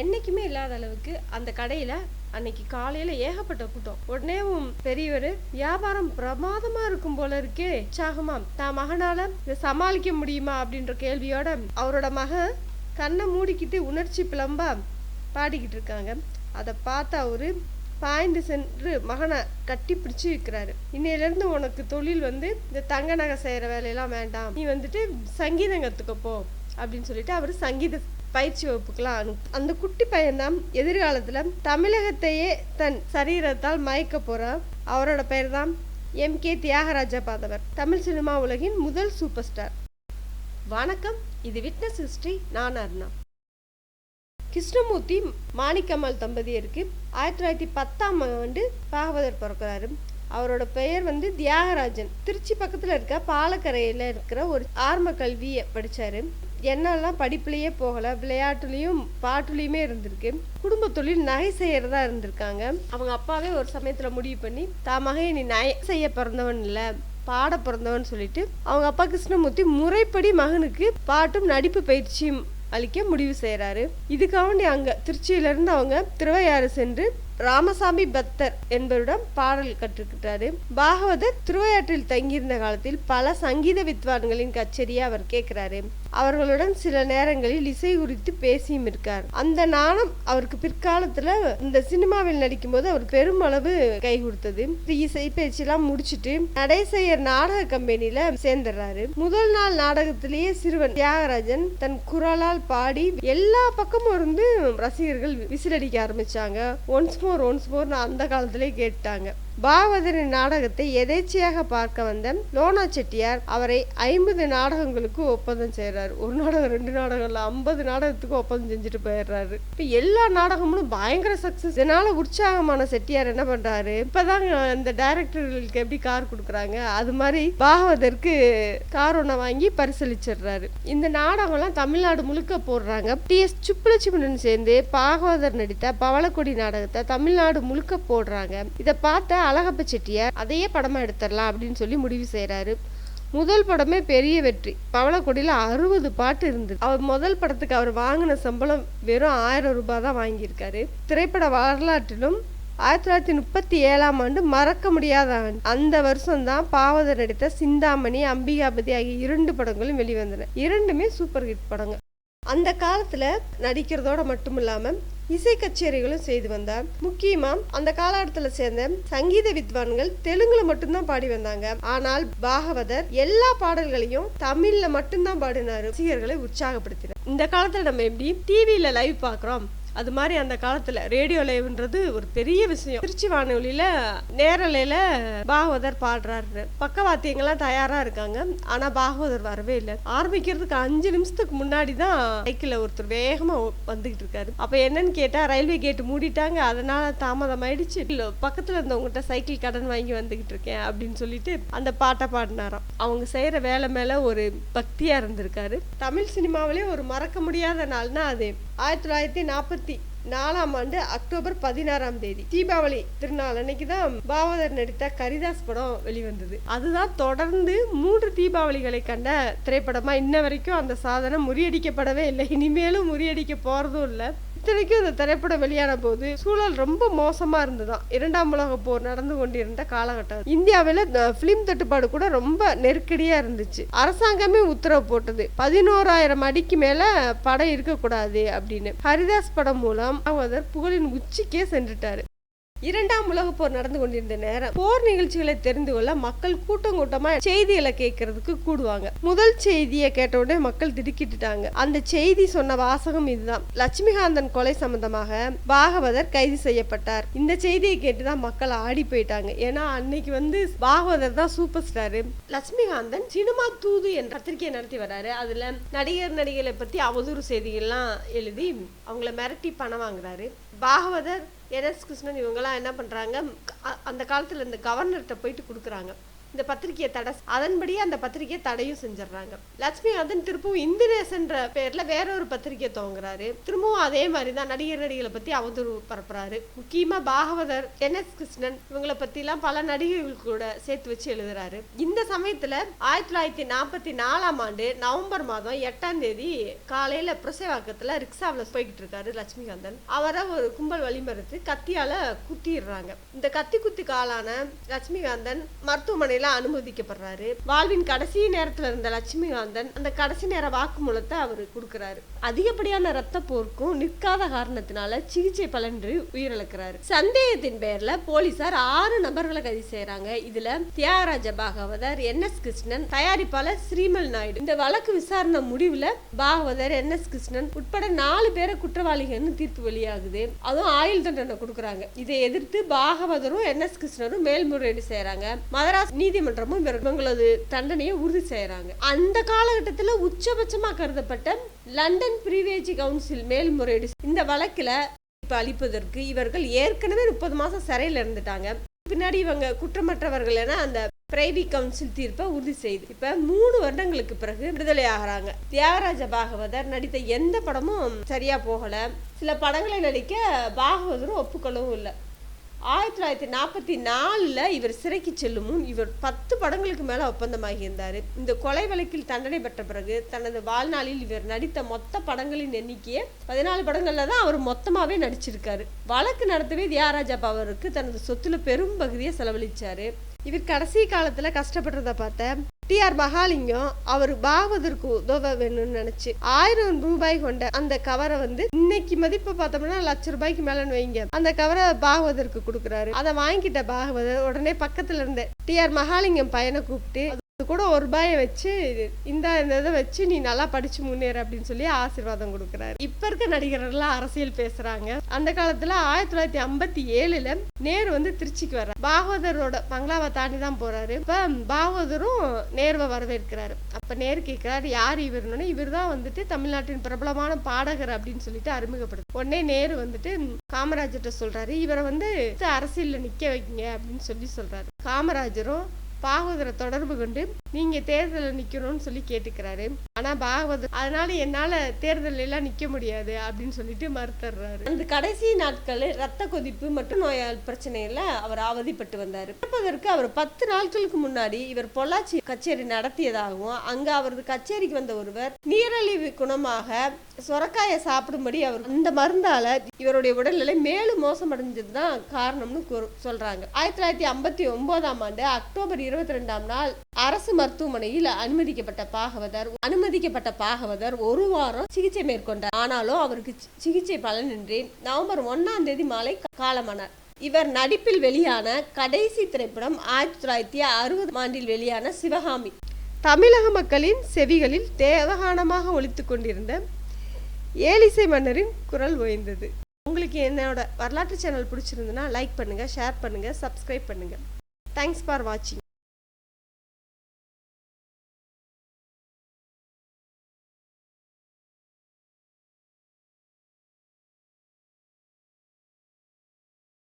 என்னைக்குமே இல்லாத அளவுக்கு அந்த கடையில் அன்னைக்கு காலையில் ஏகப்பட்ட கூட்டம். உடனே பெரியவர் வியாபாரம் பிரமாதமா இருக்கும் போல இருக்கே. உற்சாகமா தான் மகனால இதை சமாளிக்க முடியுமா? அப்படின்ற கேள்வியோட அவரோட மகன் கண்ணை மூடிக்கிட்டு உணர்ச்சி பிளம்பா பாடிக்கிட்டு இருக்காங்க. அதை பார்த்து அவரு பாய்ந்து சென்று மகனை கட்டி இருக்கிறாரு வைக்கிறாரு. இன்னையிலேருந்து உனக்கு தொழில் வந்து இந்த தங்க நகை செய்கிற வேலையெல்லாம் வேண்டாம். நீ வந்துட்டு சங்கீதம் கற்றுக்கப்போ அப்படின்னு சொல்லிட்டு அவர் சங்கீத பயிற்சி வகுப்புக்கெல்லாம் அனுப்பு அந்த குட்டி பையன்தான் எதிர்காலத்தில் தமிழகத்தையே தன் சரீரத்தால் மயக்க போகிறான் அவரோட பெயர் தான் M. K. Thyagaraja Bhagavathar. Tamil cinema உலகின் முதல் சூப்பர் ஸ்டார். வணக்கம். இது விட்னஸ் ஹிஸ்டரி. நான் அருணா. கிருஷ்ணமூர்த்தி மாணிக்கம்மாள் தம்பதியருக்கு ஆயிரத்தி தொள்ளாயிரத்தி பத்தாம் ஆண்டு பாகவதர் பிறக்கிறாரு. அவரோட பெயர் வந்து தியாகராஜன். திருச்சி பக்கத்தில் இருக்க பாலக்கரையில் இருக்கிற ஒரு ஆரம்ப கல்வியை படித்தார் என்னெல்லாம் படிப்புலேயே போகலை விளையாட்டுலேயும் பாட்டுலேயுமே இருந்திருக்கு. குடும்ப தொழில் நகை செய்கிறதா இருந்திருக்காங்க. அவங்க அப்பாவே ஒரு சமயத்தில் முடிவு பண்ணி தாமாக மகன் நீ நகை செய்ய பிறந்தவன் இல்லை பாட பிறந்தவன் சொல்லிட்டு அவங்க அப்பா கிருஷ்ணமூர்த்தி முறைப்படி மகனுக்கு பாட்டும் நடிப்பு பயிற்சியும் அளிக்க முடிவு செய்கிறாரு இதுக்காக அங்கே திருச்சியிலேருந்து அவங்க திருவையாறு சென்று ராமசாமி பக்தர் என்பவரிடம் பாடல் கற்றுக்கிட்டாரு. பாகவதர் திருவையாற்றில் தங்கியிருந்த காலத்தில் பல சங்கீத வித்வான்களின் கச்சேரியை அவர் கேட்கிறாரு. அவர்களுடன் சில நேரங்களில் இசை குறித்து பேசியும் இருக்கார். அந்த நாணம் அவருக்கு பிற்காலத்துல இந்த சினிமாவில் நடிக்கும்போது அவர் பெருமளவு கை கொடுத்தது. இசை பயிற்சியெல்லாம் முடிச்சுட்டு நடைசெயர் நாடக கம்பெனியில சேர்ந்துடுறாரு. முதல் நாள் நாடகத்திலேயே சிறுவன் தியாகராஜன் தன் குரலால் பாடி எல்லா பக்கமும் இருந்து ரசிகர்கள் விசிலடிக்க ஆரம்பிச்சாங்க. ஒன்ஸ் மோர் ஒன்ஸ் மோர் அந்த காலத்திலே கேட்டாங்க பாகவதரின் நாடகத்தை எதேச்சையாக பார்க்க வந்த லோனா செட்டியார் அவரை ஐம்பது நாடகங்களுக்கு ஒப்பந்தம் செய்கிறார். ஒரு நாடகம் ரெண்டு நாடகம் இல்லை ஐம்பது நாடகத்துக்கு ஒப்பந்தம் செஞ்சுட்டு போயிடுறாரு. இப்போ எல்லா நாடகமும் பயங்கர சக்ஸஸ் இதனால உற்சாகமான செட்டியார் என்ன பண்ணுறாரு இப்போதாங்க அந்த டைரக்டர்களுக்கு எப்படி கார் கொடுக்குறாங்க? அது மாதிரி பாகவதற்கு கார் ஒன்றை வாங்கி பரிசளிச்சிடுறாரு. இந்த நாடகம்லாம் தமிழ்நாடு முழுக்க போடுறாங்க. டி எஸ் சுப்புலட்சுமணன் சேர்ந்து பாகவதர் நடித்த பவளக்கொடி நாடகத்தை தமிழ்நாடு முழுக்க போடுறாங்க. இதை பார்த்த அழகப்ப செட்டியார் அதையே படமாக எடுத்துடலாம் அப்படின்னு சொல்லி முடிவு செய்கிறாரு முதல் படமே பெரிய வெற்றி. பவளக்கொடியில் அறுபது பாட்டு இருந்தது. அவர் முதல் படத்துக்கு அவர் வாங்கின சம்பளம் வெறும் ஆயிரம் ரூபாய் தான் வாங்கியிருக்காரு. திரைப்பட வரலாற்றிலும் ஆயிரத்தி தொள்ளாயிரத்தி முப்பத்தி ஏழாம் ஆண்டு மறக்க முடியாத ஆண்டு. அந்த வருஷம்தான் பாவதர் நடித்த சிந்தாமணி அம்பிகாபதி ஆகிய இரண்டு படங்களும் வெளிவந்தன. இரண்டுமே சூப்பர் ஹிட் படங்கள் அந்த காலத்தில் நடிக்கிறதோட மட்டும் இல்லாமல் இசை கச்சேரிகளும் செய்து வந்தார். முக்கியமா அந்த காலகட்டத்துல சேர்ந்த சங்கீத வித்வான்கள் தெலுங்குல மட்டும்தான் பாடி வந்தாங்க. ஆனால் பாகவதர் எல்லா பாடல்களையும் தமிழ்ல மட்டும்தான் பாடினாரு. ரசிகர்களை உற்சாகப்படுத்தினார். இந்த காலத்துல நம்ம எப்படி டிவியில லைவ் பாக்குறோம் அது மாதிரி அந்த காலத்துல ரேடியோ லைவ்ன்றது ஒரு பெரிய விஷயம். திருச்சி வானொலியில நேரலையில பாகவதர் பாடுறாரு. பக்கவாத்தியங்கள்லாம் தயாரா இருக்காங்க. ஆனா பாகவதர் வரவே இல்லை. ஆரம்பிக்கிறதுக்கு அஞ்சு நிமிஷத்துக்கு முன்னாடி தான் சைக்கிளில் ஒருத்தர் வேகமா வந்துகிட்டு இருக்காரு. அப்ப என்னன்னு கேட்டா ரயில்வே கேட்டு மூடிட்டாங்க. அதனால தாமதம் ஆயிடுச்சு பக்கத்தில் பக்கத்துல இருந்தவங்ககிட்ட சைக்கிள் கடன் வாங்கி வந்துகிட்டு இருக்கேன் அப்படின்னு சொல்லிட்டு அந்த பாட்டை பாடினாராம். அவங்க செய்யற வேலை மேல ஒரு பக்தியா இருந்திருக்காரு. தமிழ் சினிமாவிலே ஒரு மறக்க முடியாத நாள்னா அது ஆயிரத்தி தொள்ளாயிரத்தி நாற்பத்தி நாலாம் ஆண்டு அக்டோபர் பதினாறாம் தேதி தீபாவளி திருநாள் அன்னைக்கு தான் பாவதர் நடித்த கரிதாஸ் படம் வெளிவந்தது. அதுதான் தொடர்ந்து மூன்று தீபாவளிகளை கண்ட திரைப்படமா இன்ன வரைக்கும் அந்த சாதனை முறியடிக்கப்படவே இல்லை. இனிமேலும் முறியடிக்க போறதும் இல்லை. இத்தனைக்கும் இந்த திரைப்படம் வெளியான போது சூழல் ரொம்ப மோசமா இருந்துதான் இரண்டாம் உலக போர் நடந்து கொண்டிருந்த காலகட்டம். இந்தியாவில் பிலிம் தட்டுப்பாடு கூட ரொம்ப நெருக்கடியா இருந்துச்சு. அரசாங்கமே உத்தரவு போட்டது. பதினோராயிரம் அடிக்கு மேல படம் இருக்கக்கூடாது அப்படின்னு. ஹரிதாஸ் படம் மூலம் அவர் புகழின் உச்சிக்கே சென்றுட்டாரு. இரண்டாம் உலக போர் நடந்து கொண்டிருந்த நேரம் போர் நிகழ்ச்சிகளை தெரிந்து கொள்ள மக்கள் கூட்டம் கூட்டமா செய்திகளை கேட்கறதுக்கு கூடுவாங்க. முதல் செய்தியை கேட்ட உடனே மக்கள் திடுக்கிட்டுட்டாங்க. அந்த செய்தி சொன்ன வாசகம் இதுதான். லட்சுமிகாந்தன் கொலை சம்பந்தமாக பாகவதர் கைது செய்யப்பட்டார். இந்த செய்தியை கேட்டுதான் மக்கள் ஆடி போயிட்டாங்க. ஏன்னா அன்னைக்கு வந்து பாகவதர் தான் சூப்பர் ஸ்டாரு. லட்சுமிகாந்தன் சினிமா தூது என்ற பத்திரிகையை நடத்தி வராரு. அதுல நடிகர் நடிகளை பத்தி அவதூறு செய்திகள்லாம் எழுதி அவங்கள மிரட்டி பணம் வாங்குறாரு. பாகவதர் என் எஸ் கிருஷ்ணன் இவங்கெல்லாம் என்ன பண்ணுறாங்க அந்த காலத்தில் இந்த கவர்னர்கிட்ட போயிட்டு கொடுக்குறாங்க. இந்த பத்திரிகையை தடை அதன்படி அந்த பத்திரிகையை தடையும் செஞ்சிடறாங்க லட்சுமிகாந்தன் திரும்பவும் இந்திரேசன்ற பேர்ல வேற ஒரு பத்திரிகை துவங்குறாரு. திரும்பவும் அதே மாதிரி தான் நடிகர் நடிகளை பத்தி அவதூறு பரப்புறாரு. முக்கியமா பாகவதர் என் எஸ் கிருஷ்ணன் இவங்களை பத்தி எல்லாம் பல நடிகர்கள் கூட சேர்த்து வச்சு எழுதுறாரு. இந்த சமயத்துல ஆயிரத்தி தொள்ளாயிரத்தி நாற்பத்தி நாலாம் ஆண்டு நவம்பர் மாதம் எட்டாம் தேதி காலையில புரசைவாக்கத்துல ரிக்ஷாவில் போய்கிட்டு இருக்காரு லட்சுமிகாந்தன். அவரை ஒரு கும்பல் வழிமறுத்து கத்தியால குத்திடுறாங்க இந்த கத்தி குத்தி காலான லட்சுமிகாந்தன் மருத்துவமனையில் அனுமதிக்கப்படுறாரு வாழ்வின் கடைசி நேரத்துல இருந்த லட்சுமிகாந்தன் அந்த கடைசி நேர வாக்குமூலத்தை அவர் கொடுக்குறாரு. அதிகப்படியான ரத்த போருக்கும் நிற்காத காரணத்தினால சிகிச்சை பலன்றி உயிரிழக்கிறாரு. சந்தேகத்தின் பெயர்ல போலீசார் ஆறு நபர்களை கைது செய்யறாங்க இதுல தியாகராஜ பாகவதர் என் எஸ் கிருஷ்ணன் தயாரிப்பாளர் ஸ்ரீமல் நாயுடு. இந்த வழக்கு விசாரணை முடிவுல பாகவதர் என் எஸ் கிருஷ்ணன் உட்பட நாலு பேரை குற்றவாளிகள்னு தீர்ப்பு வெளியாகுது. அதுவும் ஆயுள் தண்டனை கொடுக்குறாங்க. இதை எதிர்த்து பாகவதரும் என் எஸ் கிருஷ்ணரும் மேல்முறையீடு செய்யறாங்க மதராஸ் நீதி நீதிமன்றமும் இவர் இவங்களது தண்டனையை உறுதி செய்யறாங்க. அந்த காலகட்டத்தில் உச்சபட்சமா கருதப்பட்ட லண்டன் பிரிவேஜி கவுன்சில் மேல்முறையீடு இந்த வழக்கில் இப்போ அளிப்பதற்கு இவர்கள் ஏற்கனவே முப்பது மாதம் சிறையில் இருந்துட்டாங்க. பின்னாடி இவங்க குற்றமற்றவர்கள் என அந்த பிரைவி கவுன்சில் தீர்ப்பை உறுதி செய்து இப்போ மூணு வருடங்களுக்கு பிறகு விடுதலை ஆகிறாங்க. தியாகராஜ பாகவதர் நடித்த எந்த படமும் சரியா போகலை. சில படங்களை நடிக்க பாகவதரும் ஒப்புக்கொள்ளவும் இல்லை. ஆயிரத்தி தொள்ளாயிரத்தி நாற்பத்தி நாலில் இவர் சிறைக்கு செல்லும் முன் இவர் பத்து படங்களுக்கு மேலே ஒப்பந்தமாகி இருந்தார். இந்த கொலை வழக்கில் தண்டனை பெற்ற பிறகு தனது வாழ்நாளில் இவர் நடித்த மொத்த படங்களின் எண்ணிக்கையை பதினாலு படங்களில் தான் அவர் மொத்தமாகவே நடிச்சிருக்காரு. வழக்கு நடத்தவே தியாராஜா பவருக்கு தனது சொத்துல பெரும் பகுதியை செலவழித்தார் இவர் கடைசி காலத்தில் கஷ்டப்படுறத பார்த்த டிஆர் மகாலிங்கம் அவர் பாகவதற்கு உதவ வேணும்னு நினைச்சு ஆயிரம் ரூபாய் கொண்ட அந்த கவரை வந்து இன்னைக்கு மதிப்பு பார்த்தோம்னா லட்ச ரூபாய்க்கு மேலன்னு வைங்க. அந்த கவரை பாகவதற்கு கொடுக்குறாரு. அதை வாங்கிட்ட பாகவதர் உடனே பக்கத்துல இருந்த டிஆர் மகாலிங்கம் பையனை கூப்பிட்டு கூட ஒரு ரூபாயை வச்சு இந்த இந்த இதை வச்சு நீ நல்லா படிச்சு முன்னேறு அப்படின்னு சொல்லி ஆசீர்வாதம் கொடுக்குறாரு. இப்ப இருக்க நடிகர்கள்லாம் அரசியல் பேசுறாங்க. அந்த காலத்துல ஆயிரத்தி தொள்ளாயிரத்தி ஐம்பத்தி ஏழுல நேரு வந்து திருச்சிக்கு வர்றாரு. பாகவதரோட பங்களாவை தாண்டி தான் போறாரு. இப்ப பாகவதரும் நேருவை வரவேற்கிறாரு. அப்ப நேரு கேட்கிறாரு யார் இவருன்னு? இவர் தான் வந்துட்டு தமிழ்நாட்டின் பிரபலமான பாடகர் அப்படின்னு சொல்லிட்டு அறிமுகப்படுது உடனே நேரு வந்துட்டு காமராஜர்கிட்ட சொல்றாரு. இவரை வந்து அரசியல்ல நிக்க வைக்கீங்க அப்படின்னு சொல்லி சொல்றாரு. காமராஜரும் பாகவதரை தொடர்பு கொண்டு நீங்க தேர்தலில் நிக்கணும்னு சொல்லி கேட்டுக்கிறாரு. ஆனா பாகவதர் அதனால என்னால தேர்தல் எல்லாம் நிக்க முடியாது அப்படின்னு சொல்லிட்டு மறுத்துறாரு. அந்த கடைசி நாட்களில் ரத்த கொதிப்பு மற்றும் நோயால் பிரச்சனையில அவர் அவதிப்பட்டு வந்தார். இறப்பதற்கு அவர் பத்து நாட்களுக்கு முன்னாடி இவர் பொள்ளாச்சி கச்சேரி நடத்தியதாகவும் அங்க அவரது கச்சேரிக்கு வந்த ஒருவர் நீரழிவு குணமாக சொரக்காயை சாப்பிடும்படி அவர் அந்த மருந்தால இவருடைய உடல்நிலை மேலும் மோசமடைஞ்சதுதான் காரணம்னு சொல்றாங்க. ஆயிரத்தி தொள்ளாயிரத்தி ஐம்பத்தி ஒன்பதாம் ஆண்டு அக்டோபர் இருபத்தி ரெண்டாம் நாள் அரசு மருத்துவமனையில் அனுமதிக்கப்பட்ட பாகவதர் அனுமதிக்கப்பட்ட பாகவதர் ஒரு வாரம் சிகிச்சை மேற்கொண்டார். ஆனாலும் அவருக்கு சிகிச்சை பலனின்றி நவம்பர் ஒன்னாம் தேதி மாலை காலமானார். இவர் நடிப்பில் வெளியான கடைசி திரைப்படம் ஆயிரத்தி தொள்ளாயிரத்தி அறுபது ஆண்டில் வெளியான சிவகாமி. தமிழக மக்களின் செவிகளில் தேவகானமாக ஒழித்து கொண்டிருந்த ஏலிசை மன்னரின் குரல் ஓய்ந்தது. உங்களுக்கு என்னோட வரலாற்று சேனல் பிடிச்சிருந்துன்னா லைக் பண்ணுங்க ஷேர் பண்ணுங்க சப்ஸ்கிரைப் பண்ணுங்க. தேங்க்ஸ் ஃபார் வாட்சிங்